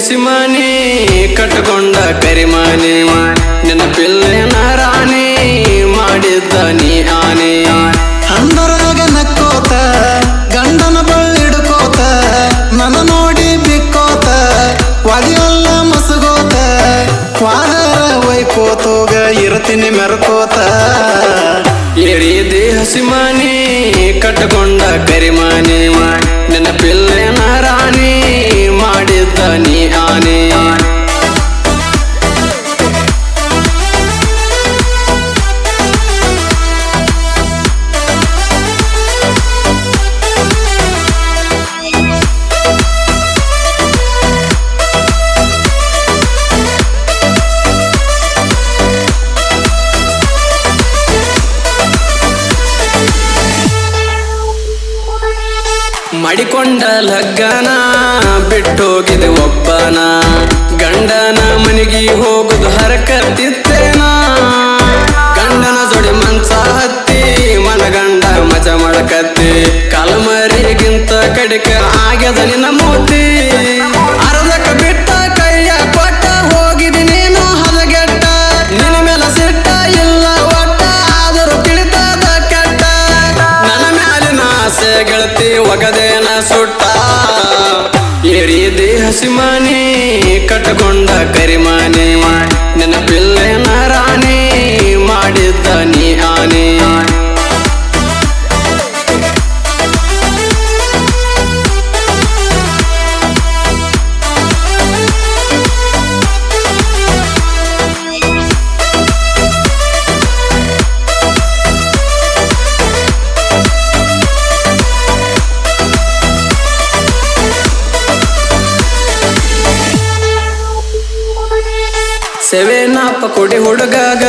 ಹಸಿಮಾನಿ ಕಟ್ಕೊಂಡ ಕರಿಮಾನಿ. ಪಿಲ್ಲೆನ ರಾಣಿ ಮಾಡಿದ್ದ ನೀ ಆನೆ. ಅಂದರಾಗ ನಕ್ಕೋತ ಗಂಡನ ಬಳ್ಳಿಡ್ಕೋತ ನನ್ನ ನೋಡಿ ಬಿಕ್ಕೋತ ಒದಿಯಲ್ಲ ಮಸಗೋತ ವಾದರ ವೈಕೋತೋಗ ಇರ್ತೀನಿ ಮೆರ್ಕೋತ. ಏರಿದೆ ಹಸಿಮಾನಿ ಕಟ್ಕೊಂಡ ಕರಿಮಾನಿ. ಪಿಲ್ಲೆನ ರಾಣಿ ಮಾಡಿದ್ದ ನೀ ಮಾಡಿಕೊಂಡ ಲಗ್ಗನ ಬಿಟ್ಟೋಗಿದೆ ಒಬ್ಬನ. ಗಂಡನ ಮನೆಗೆ ಹೋಗುದು ಹರಕತ್ತಿತ್ತೇನ? ಗಂಡನ ಜೋಡಿ ಮನ್ಸ ಹತ್ತಿ ಮನಗಂಡ ಮಜ ಮಾಡಕತ್ತಿ. ಕಲಮರಿಗಿಂತ ಕಡಿಕ ಆಗ್ಯದ ನಿನ್ನ ಮೂತಿ. ಸುಟ್ಟ. ಏರಿದೆ ಹಸಿಮಾನಿ ಕಟ್ಟಕೊಂಡ ಕರಿಮಾನಿ. ನೆನಪಿಲ್ಲೇನ ರಾಣಿ ಮಾಡಿದ್ದ ನೀ ಆನೆ. ಸೆವೆನಪ್ಪ ಕೊಡಿ ಹುಡುಗಾಗ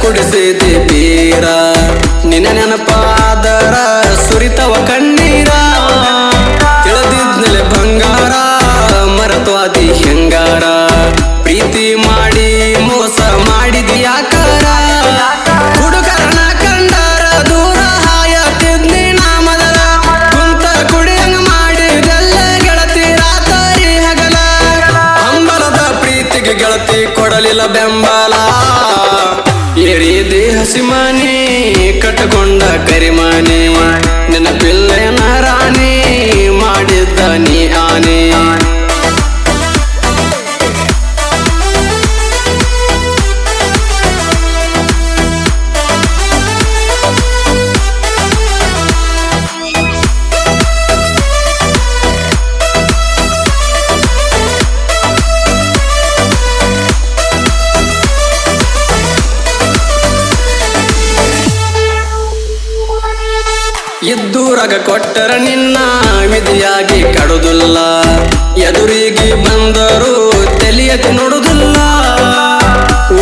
ಕುಡಿಸಿದಿ ಬೀರ ನಿನ್ನ ನೆನಪಾದರ ಸುರಿತವ ಕಣ್ಣೀರ. ತಿಳಿದಿದ್ನಲೆ ಬಂಗಾರ ಮರತ್ವಾದಿ ಹೆಂಗಾರ ಕೊಡಲಿಲ್ಲ ಬೆಂಬಲ. ಎಳಿ ದೇಹ ಸಿಮಾನಿ ಕಟ್ಟಕೊಂಡ ಕರಿಮಾನಿ. ಇದ್ದೂರಾಗ ಕೊಟ್ಟರ ನಿನ್ನ ವಿಧಿಯಾಗಿ ಕಡುದಿಲ್ಲ. ಎದುರಿಗೆ ಬಂದರು ತಲಿಯತಿ ನೋಡುದಿಲ್ಲ.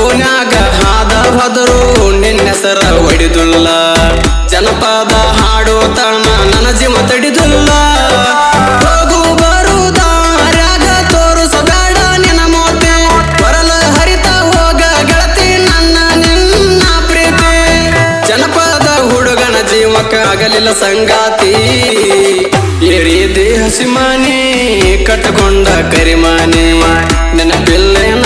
ಓನ್ಯಾಗ ಹಾದ ಹೋದರು ನಿನ್ನೆಸರ ಹೊಡಿದುಲ್ಲ. ಜನಪದ ಹಾಡು ತಣ ನನ್ನ ಜೀವ ಆಗಲಿಲ್ಲ ಸಂಗಾತಿ. ಎರಿ ದೇಹ ಸಿಮಾನಿ ಕಟ್ಟಕೊಂಡ ಕರಿಮಾನಿ. ನೆನಪಿಲ್ಲೇನ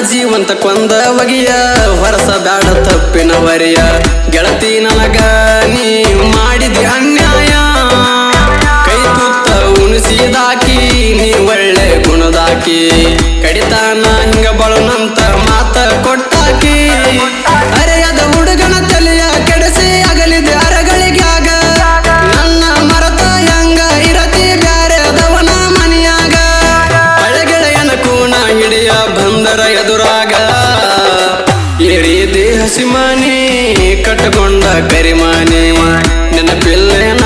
ಜೀವಂತ ಕೊಂದ ಬಗೆಯ ಹೊರಸ ಬ್ಯಾಡ ತಪ್ಪಿನ ವರಿಯ. ಕಟ್ಟಕೊಂಡ ಕರಿಮಾನಿ. ನೆನಪಿಲ್ಲೇನ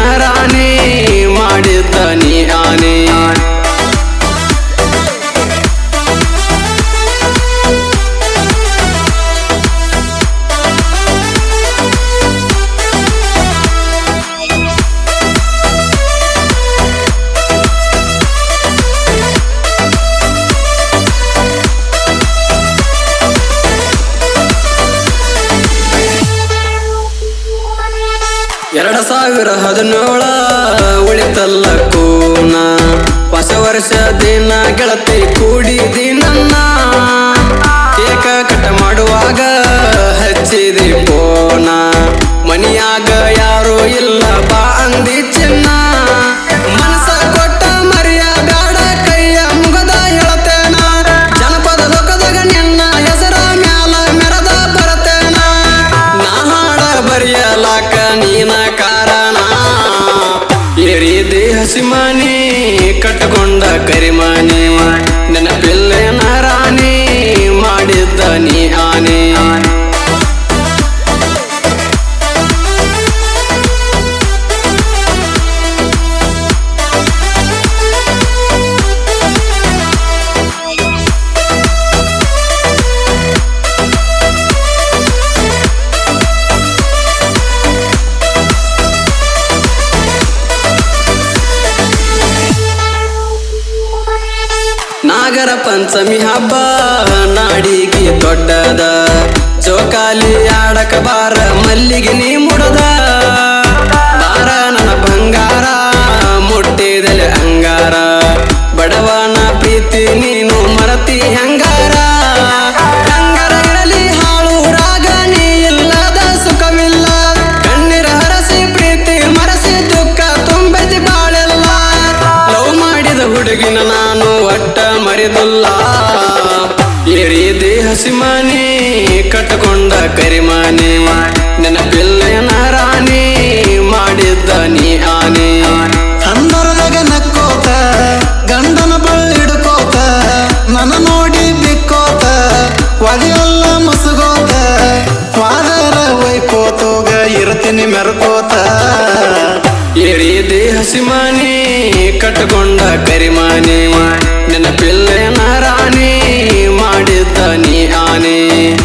ಆಯ್ತಲ್ಲ ಕೂನ. ಹೊಸ ವರ್ಷ ದಿನ, ಗೆಳತಿ ಕೂಡಿ ನನ್ನ ಕೇಕ ಕಟ ಮಾಡುವಾಗ ಹಚ್ಚಿದಿ ಪೋನ. ಮನಿಯಾಗ ಯಾರು ಇಲ್ಲ, ಬಾ ಅಂದಿ ಚಿನ್ನ. ಮನಸ ಕೊಟ್ಟ ಮರಿಯ ಬೇಡ ಕೈಯ ಮುಗದ ಹೇಳತೇನ ಜನಪದ ಲೋಕದಾಗ ನಿನ್ನ ಹೆಸರ ಮ್ಯಾಲ ಮೆರದ ಬರತೇನ. ನಾ ಹಾಡ ಬರೆಯಲಾಕ ನೀನ ಕಟ್ಟಕೊಂಡ ಕರಿಮಾನಿ ನನ್ನ ಪಿಲ್ಲೆನ ರಾಣಿ ಮಾಡಿದ್ದ ನೀ ಆನೆ ನಾಗರ ಪಂಚಮಿ ಹಬ್ಬ ನಾಡಿಗೆ ದೊಡ್ಡದ. ಜೋಕಾಲಿ ಆಡಕ ಬಾರ ಮಲ್ಲಿಗೆ ನೀ ಹಸಿಮಾನಿ ಕಟ್ಟಕೊಂಡ ಕರಿಮಾನಿ. ನನ್ನ ಪಿಲ್ಲೆನ ರಾಣಿ ಮಾಡಿದ್ದ ನೀ ಆನೆ. ಅಂದರದಾಗ ನಕ್ಕೋತ ಗಂಡನ ಬಳ್ಳಿಡ್ಕೋತ ನನ್ನ ನೋಡಿ ಬಿಕ್ಕೋತ ಒಲಿಯಲ್ಲ ಮುಸುಗೋತ ವಾದರ ಒಯ್ಕೋತೋಗ ಇರ್ತೀನಿ ಮೆರ್ಕೋತ. ಏರಿದಿ ಹಸಿಮಾನಿ ಕಟ್ಟಕೊಂಡ ಕರಿಮಾನಿ. ನನ್ನ ಪಿಲ್ಲೆನ ರಾಣಿ ಮಾಡಿದ್ದ ನೀ ಆನೆ